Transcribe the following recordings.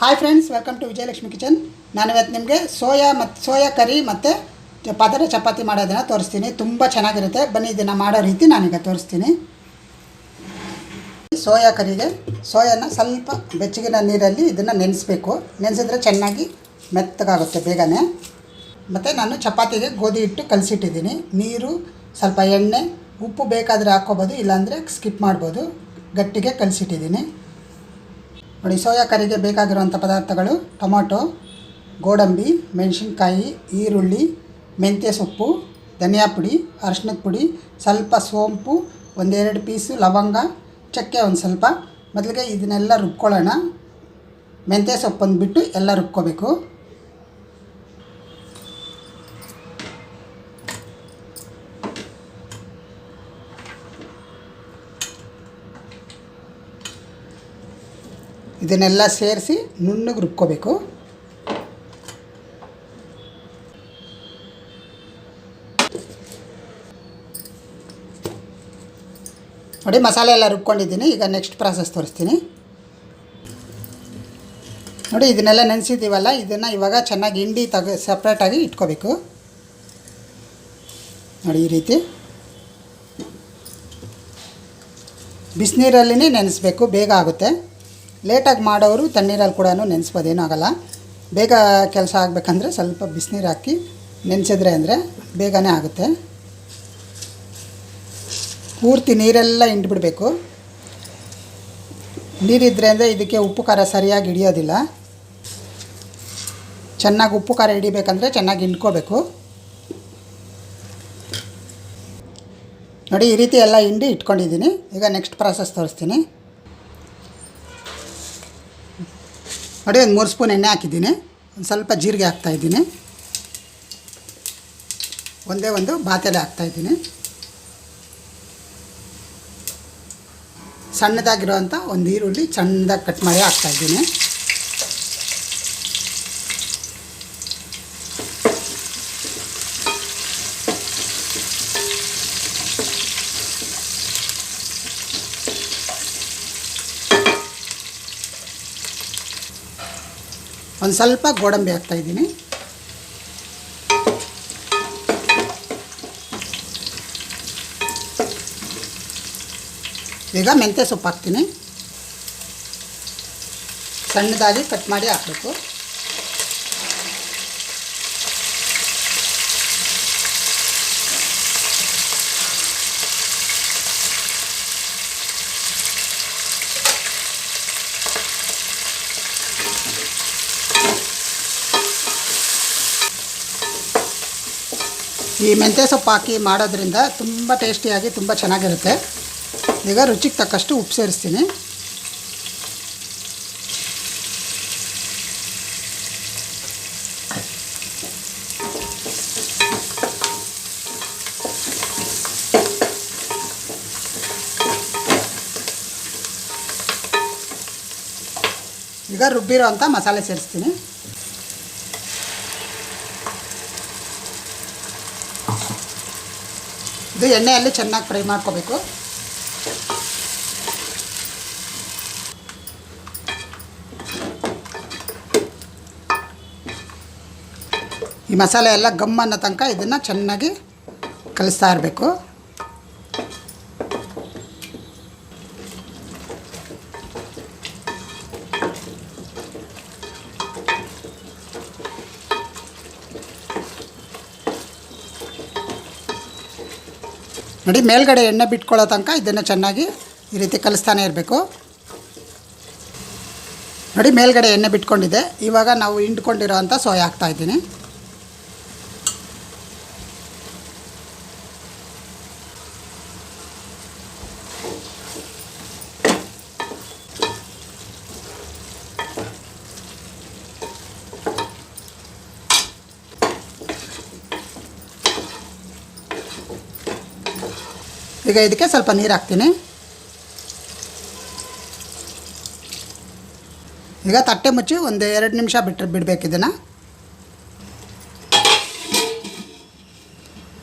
Hi friends welcome to Vijayalakshmi kitchen ನಾನು ಇವತ್ತು ನಿಮಗೆ ಸೋಯಾ ಮತ್ತು ಸೋಯಾ ಕರಿ ಮತ್ತು ಪದರ ಚಪಾತಿ ಮಾಡೋದನ್ನು ತೋರಿಸ್ತೀನಿ. ತುಂಬ ಚೆನ್ನಾಗಿರುತ್ತೆ. ಬನ್ನಿ, ಇದನ್ನು ಮಾಡೋ ರೀತಿ ನಾನೀಗ ತೋರಿಸ್ತೀನಿ. ಸೋಯಾ ಕರಿಗೆ, ಸೋಯಾನ ಸ್ವಲ್ಪ ಬೆಚ್ಚಗಿನ ನೀರಲ್ಲಿ ಇದನ್ನು ನೆನೆಸ್ಬೇಕು. ನೆನೆಸಿದ್ರೆ ಚೆನ್ನಾಗಿ ಮೆತ್ತಗಾಗುತ್ತೆ ಬೇಗನೆ. ಮತ್ತು ನಾನು ಚಪಾತಿಗೆ ಗೋಧಿ ಹಿಟ್ಟು ಕಲಸಿಟ್ಟಿದ್ದೀನಿ. ನೀರು, ಸ್ವಲ್ಪ ಎಣ್ಣೆ, ಉಪ್ಪು ಬೇಕಾದರೆ ಹಾಕ್ಕೋಬೋದು, ಇಲ್ಲಾಂದರೆ ಸ್ಕಿಪ್ ಮಾಡ್ಬೋದು. ಗಟ್ಟಿಗೆ ಕಲಸಿಟ್ಟಿದ್ದೀನಿ. ನೋಡಿ, ಸೋಯಾ ಕರಿಗೆ ಬೇಕಾಗಿರುವಂಥ ಪದಾರ್ಥಗಳು ಟೊಮೊಟೊ, ಗೋಡಂಬಿ, ಮೆಣಸಿನ್ಕಾಯಿ, ಈರುಳ್ಳಿ, ಮೆಂತ್ಯ ಸೊಪ್ಪು, ಧನಿಯಾ ಪುಡಿ ಅರಿಶಿನದ ಪುಡಿ, ಸ್ವಲ್ಪ ಸೋಂಪು, ಒಂದೆರಡು ಪೀಸು ಲವಂಗ, ಚಕ್ಕೆ ಒಂದು ಸ್ವಲ್ಪ. ಮೊದಲಿಗೆ ಇದನ್ನೆಲ್ಲ ರುಬ್ಕೊಳ್ಳೋಣ. ಮೆಂತ್ಯ ಸೊಪ್ಪನ್ನು ಬಿಟ್ಟು ಎಲ್ಲ ರುಬ್ಕೋಬೇಕು. ಇದನ್ನೆಲ್ಲ ಸೇರಿಸಿ ನುಣ್ಣಗೆ ರುಬ್ಕೋಬೇಕು. ನೋಡಿ, ಮಸಾಲೆ ಎಲ್ಲ ರುಬ್ಕೊಂಡಿದ್ದೀನಿ. ಈಗ ನೆಕ್ಸ್ಟ್ ಪ್ರಾಸೆಸ್ ತೋರಿಸ್ತೀನಿ. ನೋಡಿ, ಇದನ್ನೆಲ್ಲ ನೆನೆಸಿದ್ದೀವಲ್ಲ, ಇದನ್ನು ಇವಾಗ ಚೆನ್ನಾಗಿ ಹಿಂಡಿ ತಗ ಸಪ್ರೇಟಾಗಿ ಇಟ್ಕೋಬೇಕು. ನೋಡಿ, ಈ ರೀತಿ. ಬಿಸಿನೀರಲ್ಲಿನೇ ನೆನೆಸ್ಬೇಕು, ಬೇಗ ಆಗುತ್ತೆ. ಲೇಟಾಗಿ ಮಾಡೋರು ತಣ್ಣೀರಲ್ಲಿ ಕೂಡ ನೆನೆಸ್ಬೋದು ಆಗಲ್ಲ. ಬೇಗ ಕೆಲಸ ಆಗಬೇಕಂದ್ರೆ ಸ್ವಲ್ಪ ಬಿಸಿನೀರು ಹಾಕಿ ನೆನೆಸಿದ್ರೆ ಅಂದರೆ ಬೇಗನೆ ಆಗುತ್ತೆ. ಪೂರ್ತಿ ನೀರೆಲ್ಲ ಹಿಂಡ್ಬಿಡ್ಬೇಕು. ನೀರಿದ್ರೆ ಅಂದರೆ ಇದಕ್ಕೆ ಉಪ್ಪು ಖಾರ ಸರಿಯಾಗಿ ಹಿಡಿಯೋದಿಲ್ಲ. ಚೆನ್ನಾಗಿ ಉಪ್ಪು ಖಾರ ಹಿಡಿಬೇಕಂದ್ರೆ ಚೆನ್ನಾಗಿ ಹಿಂಡ್ಕೋಬೇಕು. ನೋಡಿ ಈ ರೀತಿ ಎಲ್ಲ ಹಿಂಡಿ ಇಟ್ಕೊಂಡಿದ್ದೀನಿ. ಈಗ ನೆಕ್ಸ್ಟ್ ಪ್ರಾಸೆಸ್ ತೋರಿಸ್ತೀನಿ. ನೋಡಿ, ಒಂದು ಮೂರು ಸ್ಪೂನ್ ಎಣ್ಣೆ ಹಾಕಿದ್ದೀನಿ. ಒಂದು ಸ್ವಲ್ಪ ಜೀರಿಗೆ ಹಾಕ್ತಾಯಿದ್ದೀನಿ ಒಂದೇ ಒಂದು ಬಾತೆಲೆ ಹಾಕ್ತಾಯಿದ್ದೀನಿ ಸಣ್ಣದಾಗಿರೋವಂಥ ಒಂದು ಈರುಳ್ಳಿ ಚೆಂದಾಗಿ ಕಟ್ ಮಾಡಿ ಹಾಕ್ತಾಯಿದ್ದೀನಿ ಒಂದು ಸ್ವಲ್ಪ ಗೋಡಂಬಿ ಹಾಕ್ತಾಯಿದ್ದೀನಿ ಈಗ ಮೆಂತ್ಯ ಸೊಪ್ಪು ಹಾಕ್ತೀನಿ. ಸಣ್ಣದಾಗಿ ಕಟ್ ಮಾಡಿ ಹಾಕಬೇಕು. ಈ ಮೆಂತ್ಯ ಸೊಪ್ಪು ಹಾಕಿ ಮಾಡೋದ್ರಿಂದ ತುಂಬ ಟೇಸ್ಟಿಯಾಗಿ ತುಂಬ ಚೆನ್ನಾಗಿರುತ್ತೆ. ಈಗ ರುಚಿಗೆ ತಕ್ಕಷ್ಟು ಉಪ್ಪು ಸೇರಿಸ್ತೀನಿ. ಈಗ ರುಬ್ಬಿರೋ ಅಂಥ ಮಸಾಲೆ ಸೇರಿಸ್ತೀನಿ. ಎಣ್ಣೆಯಲ್ಲಿ ಚೆನ್ನಾಗಿ ಫ್ರೈ ಮಾಡ್ಕೋಬೇಕು. ಈ ಮಸಾಲೆ ಎಲ್ಲ ಗಮ್ ಅನ್ನೋ ತನಕ ಇದನ್ನು ಚೆನ್ನಾಗಿ ಕಲಿಸ್ತಾ ಇರಬೇಕು. ನೋಡಿ, ಮೇಲ್ಗಡೆ ಎಣ್ಣೆ ಬಿಟ್ಕೊಳ್ಳೋ ತನಕ ಇದನ್ನು ಚೆನ್ನಾಗಿ ಈ ರೀತಿ ಕಲಿಸ್ತಾನೆ ಇರಬೇಕು. ನೋಡಿ, ಮೇಲ್ಗಡೆ ಎಣ್ಣೆ ಬಿಟ್ಕೊಂಡಿದೆ. ಇವಾಗ ನಾವು ಹಿಂಡ್ಕೊಂಡಿರೋ ಅಂಥ ಸೋಯಾ ಹಾಕ್ತಾಯಿದ್ದೀನಿ ಈಗ ಇದಕ್ಕೆ ಸ್ವಲ್ಪ ನೀರು ಹಾಕ್ತೀನಿ. ಈಗ ತಟ್ಟೆ ಮುಚ್ಚಿ ಒಂದು ಎರಡು ನಿಮಿಷ ಬಿಟ್ಟರೆ ಬಿಡಬೇಕು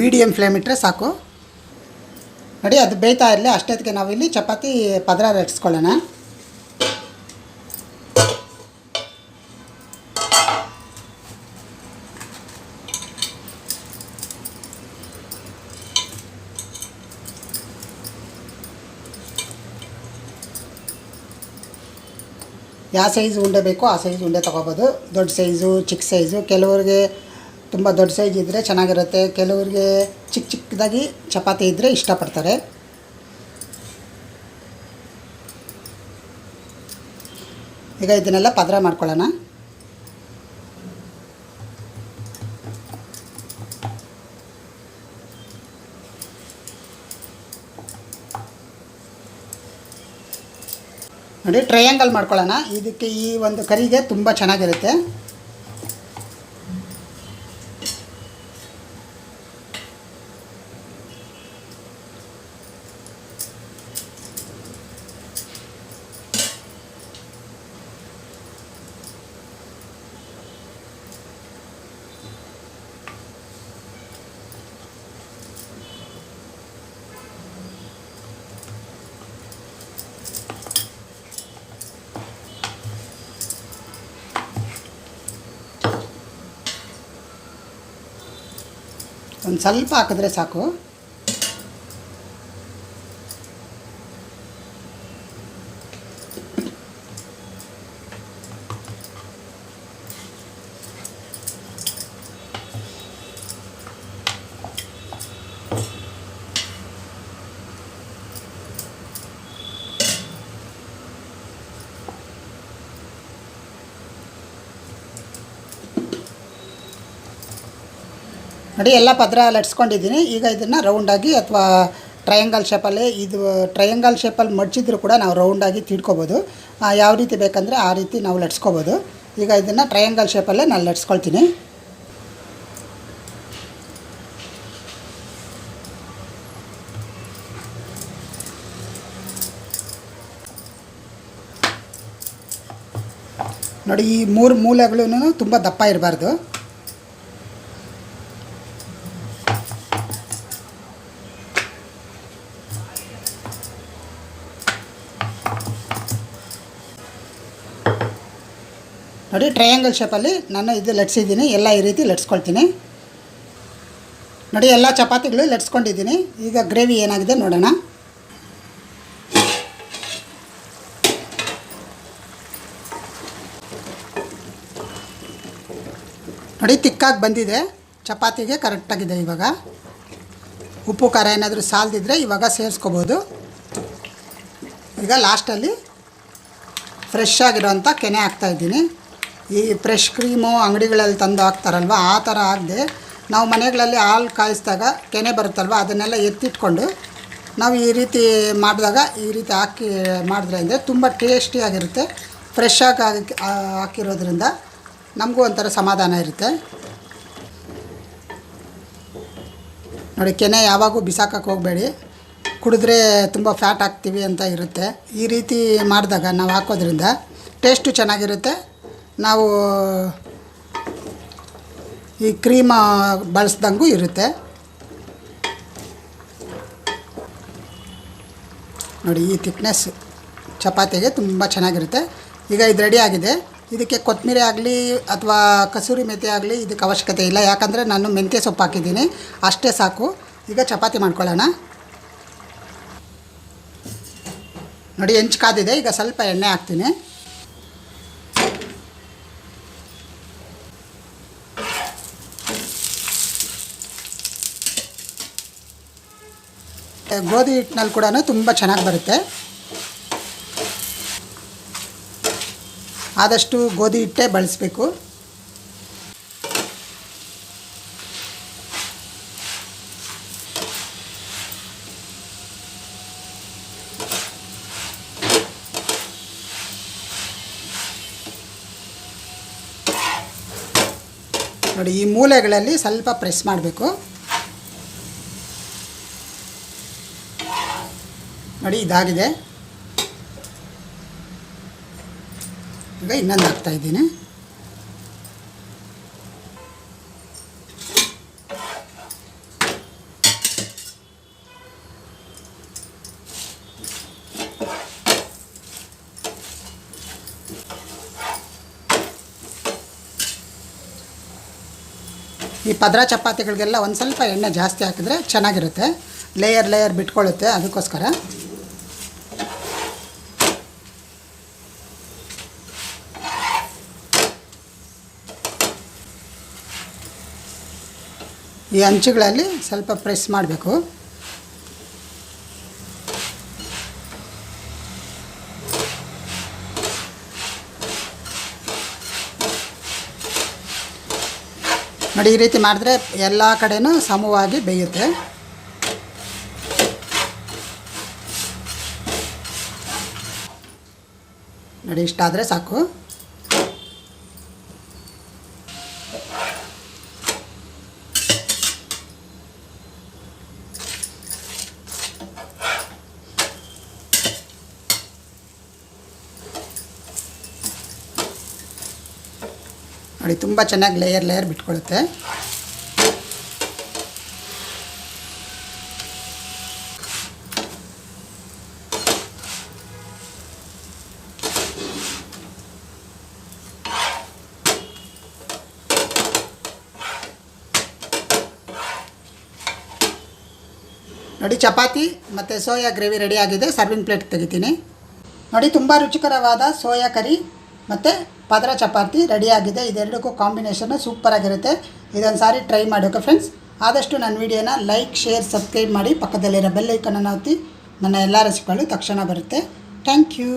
ಮೀಡಿಯಮ್ ಫ್ಲೇಮ್ ಇಟ್ಟರೆ ಸಾಕು. ನೋಡಿ, ಅದು ಬೇಯ್ತಾ ಇರಲಿ, ಅಷ್ಟೊತ್ತಿಗೆ ನಾವಿಲ್ಲಿ ಚಪಾತಿ ಪದರ ರಟ್ಸ್ಕೊಳ್ಳೋಣ ಯಾವ ಸೈಜ್ ಉಂಡೆ ಬೇಕೋ ಆ ಸೈಜ್ ಉಂಡೆ ತೊಗೋಬೋದು. ದೊಡ್ಡ ಸೈಜು, ಚಿಕ್ಕ ಸೈಜು. ಕೆಲವ್ರಿಗೆ ತುಂಬ ದೊಡ್ಡ ಸೈಜ್ ಇದ್ದರೆ ಚೆನ್ನಾಗಿರುತ್ತೆ. ಕೆಲವ್ರಿಗೆ ಚಿಕ್ಕ ಚಿಕ್ಕದಾಗಿ ಚಪಾತಿ ಇದ್ದರೆ ಇಷ್ಟಪಡ್ತಾರೆ. ಈಗ ಇದನ್ನೆಲ್ಲ ಪದರ ಮಾಡ್ಕೊಳ್ಳೋಣ. ನೋಡಿ ಟ್ರಯಾಂಗಲ್ ಮಾಡ್ಕೊಳ್ಳೋಣ. ಇದಕ್ಕೆ ಈ ಒಂದು ಕರಿಗೆ ತುಂಬ ಚೆನ್ನಾಗಿರುತ್ತೆ. ಒಂದು ಸ್ವಲ್ಪ ಹಾಕಿದ್ರೆ ಸಾಕು. ನೋಡಿ, ಎಲ್ಲ ಪದರ ಲಟ್ಸ್ಕೊಂಡಿದ್ದೀನಿ. ಈಗ ಇದನ್ನು ರೌಂಡಾಗಿ ಅಥವಾ ಟ್ರಯಾಂಗಲ್ ಶೇಪಲ್ಲಿ ಇದು ಟ್ರಯಾಂಗಲ್ ಶೇಪಲ್ಲಿ ಮಡ್ಚಿದ್ರು ಕೂಡ ನಾವು ರೌಂಡಾಗಿ ತಿಡ್ಕೊಬೋದು. ಯಾವ ರೀತಿ ಬೇಕಂದರೆ ಆ ರೀತಿ ನಾವು ಲಟ್ಸ್ಕೊಬೋದು. ಈಗ ಇದನ್ನು ಟ್ರಯಾಂಗಲ್ ಶೇಪಲ್ಲೇ ನಾನು ಲಟ್ಸ್ಕೊಳ್ತೀನಿ. ನೋಡಿ, ಈ ಮೂರು ಮೂಲೆಗಳೂ ತುಂಬ ದಪ್ಪ ಇರಬಾರ್ದು. ನೋಡಿ ಟ್ರಯಾಂಗಲ್ ಶೇಪಲ್ಲಿ ನಾನು ಇದು ಲಟ್ಸಿದ್ದೀನಿ, ಎಲ್ಲ ಈ ರೀತಿ ಲಟ್ಸ್ಕೊಳ್ತೀನಿ. ನೋಡಿ, ಎಲ್ಲ ಚಪಾತಿಗಳು ಲಟ್ಸ್ಕೊಂಡಿದ್ದೀನಿ. ಈಗ ಗ್ರೇವಿ ಏನಾಗಿದೆ ನೋಡೋಣ. ನೋಡಿ, ತಿಕ್ಕಾಗಿ ಬಂದಿದೆ. ಚಪಾತಿಗೆ ಕರೆಕ್ಟಾಗಿದೆ ಇವಾಗ. ಉಪ್ಪು, ಖಾರ ಏನಾದರೂ ಸಾಲದಿದ್ದರೆ ಇವಾಗ ಸೇರಿಸ್ಕೋಬೋದು. ಈಗ ಲಾಸ್ಟಲ್ಲಿ ಫ್ರೆಶ್ ಆಗಿರೋಂಥ ಕೆನೆ ಹಾಕ್ತಾಯಿದ್ದೀನಿ ಈ ಫ್ರೆಶ್ ಕ್ರೀಮು ಅಂಗಡಿಗಳಲ್ಲಿ ತಂದು ಹಾಕ್ತಾರಲ್ವ? ಆ ಥರ ಆಗದೆ ನಾವು ಮನೆಗಳಲ್ಲಿ ಹಾಲು ಕಾಯಿಸಿದಾಗ ಕೆನೆ ಬರುತ್ತಲ್ವ? ಅದನ್ನೆಲ್ಲ ಎತ್ತಿಟ್ಕೊಂಡು ನಾವು ಈ ರೀತಿ ಮಾಡಿದಾಗ ಈ ರೀತಿ ಹಾಕಿ ಮಾಡಿದ್ರೆ ಅಂದರೆ ತುಂಬ ಟೇಸ್ಟಿಯಾಗಿರುತ್ತೆ ಫ್ರೆಶ್ ಆಗಿ ಹಾಕಿ ಹಾಕಿರೋದ್ರಿಂದ ನಮಗೂ ಒಂಥರ ಸಮಾಧಾನ ಇರುತ್ತೆ. ನೋಡಿ, ಕೆನೆ ಯಾವಾಗೂ ಬಿಸಾಕಕ್ಕೆ ಹೋಗಬೇಡಿ. ಕುಡಿದ್ರೆ ತುಂಬ ಫ್ಯಾಟ್ ಹಾಕ್ತೀವಿ ಅಂತ ಇರುತ್ತೆ. ಈ ರೀತಿ ಮಾಡಿದಾಗ ನಾವು ಹಾಕೋದ್ರಿಂದ ಟೇಸ್ಟು ಚೆನ್ನಾಗಿರುತ್ತೆ. ನಾವು, ಈ ಕ್ರೀಮ್ ಬಳಸ್ದಂಗೂ ಇರುತ್ತೆ. ನೋಡಿ, ಈ ಥಿಕ್ನೆಸ್ ಚಪಾತಿಗೆ ತುಂಬ ಚೆನ್ನಾಗಿರುತ್ತೆ. ಈಗ ಇದು ರೆಡಿ ಆಗಿದೆ. ಇದಕ್ಕೆ ಕೊತ್ತಂಬರಿ ಆಗಲಿ ಅಥವಾ ಕಸೂರಿ ಮೆಂತೆ ಆಗಲಿ ಇದಕ್ಕೆ ಅವಶ್ಯಕತೆ ಇಲ್ಲ. ಯಾಕಂದರೆ ನಾನು ಮೆಂತ್ಯ ಸೊಪ್ಪು ಹಾಕಿದ್ದೀನಿ. ಅಷ್ಟೇ ಸಾಕು. ಈಗ ಚಪಾತಿ ಮಾಡ್ಕೊಳ್ಳೋಣ. ನೋಡಿ, ಹೆಂಚು ಕಾದಿದೆ. ಈಗ ಸ್ವಲ್ಪ ಎಣ್ಣೆ ಹಾಕ್ತೀನಿ. ಗೋಧಿ ಹಿಟ್ಟಿನಲ್ಲಿ ಕೂಡ ತುಂಬ ಚೆನ್ನಾಗಿ ಬರುತ್ತೆ. ಆದಷ್ಟು ಗೋಧಿ ಹಿಟ್ಟೇ ಬಳಸಬೇಕು. ನೋಡಿ, ಈ ಮೂಲೆಗಳಲ್ಲಿ ಸ್ವಲ್ಪ ಪ್ರೆಸ್ ಮಾಡಬೇಕು. ನೋಡಿ, ಇದಾಗಿದೆ. ಈಗ ಇನ್ನೊಂದು ಹಾಕ್ತಾ ಇದ್ದೀನಿ. ಈ ಪದರ ಚಪಾತಿಗಳಿಗೆಲ್ಲ ಒಂದು ಸ್ವಲ್ಪ ಎಣ್ಣೆ ಜಾಸ್ತಿ ಹಾಕಿದ್ರೆ ಚೆನ್ನಾಗಿರುತ್ತೆ. ಲೇಯರ್ ಲೇಯರ್ ಬಿಟ್ಕೊಳ್ಳುತ್ತೆ ಅದಕ್ಕೋಸ್ಕರ ಈ ಅಂಚುಗಳಲ್ಲಿ ಸ್ವಲ್ಪ ಪ್ರೆಸ್ ಮಾಡಬೇಕು. ನೋಡಿ, ಈ ರೀತಿ ಮಾಡಿದ್ರೆ ಎಲ್ಲ ಕಡೆನೂ ಸಮವಾಗಿ ಬೇಯುತ್ತೆ. ನೋಡಿ, ಇಷ್ಟಾದರೆ ಸಾಕು. ನೋಡಿ, ತುಂಬ ಚೆನ್ನಾಗಿ ಲೇಯರ್ ಲೇಯರ್ ಬಿಟ್ಕೊಳ್ಳುತ್ತೆ ನೋಡಿ, ಚಪಾತಿ ಮತ್ತು ಸೋಯಾ ಗ್ರೇವಿ ರೆಡಿ ಆಗಿದೆ. ಸರ್ವಿಂಗ್ ಪ್ಲೇಟ್ ತೆಗಿತೀನಿ. ನೋಡಿ, ತುಂಬ ರುಚಿಕರವಾದ ಸೋಯಾ ಕರಿ. ಮತ್ತು ಪದರ ಚಪಾತಿ ರೆಡಿಯಾಗಿದೆ ಇದೆರಡಕ್ಕೂ ಕಾಂಬಿನೇಷನ್ನು ಸೂಪರಾಗಿರುತ್ತೆ ಇದೊಂದು ಸಾರಿ ಟ್ರೈ ಮಾಡೋಕೆ ಫ್ರೆಂಡ್ಸ್ ಆದಷ್ಟು ನನ್ನ ವಿಡಿಯೋನ ಲೈಕ್ ಶೇರ್ ಸಬ್ಸ್ಕ್ರೈಬ್ ಮಾಡಿ ಪಕ್ಕದಲ್ಲಿರೋ ಬೆಲ್ ಐಕನನ್ನು ಒತ್ತಿ ನನ್ನ ಎಲ್ಲ ರೆಸಿಪಿಗಳು ತಕ್ಷಣ ಬರುತ್ತೆ. Thank you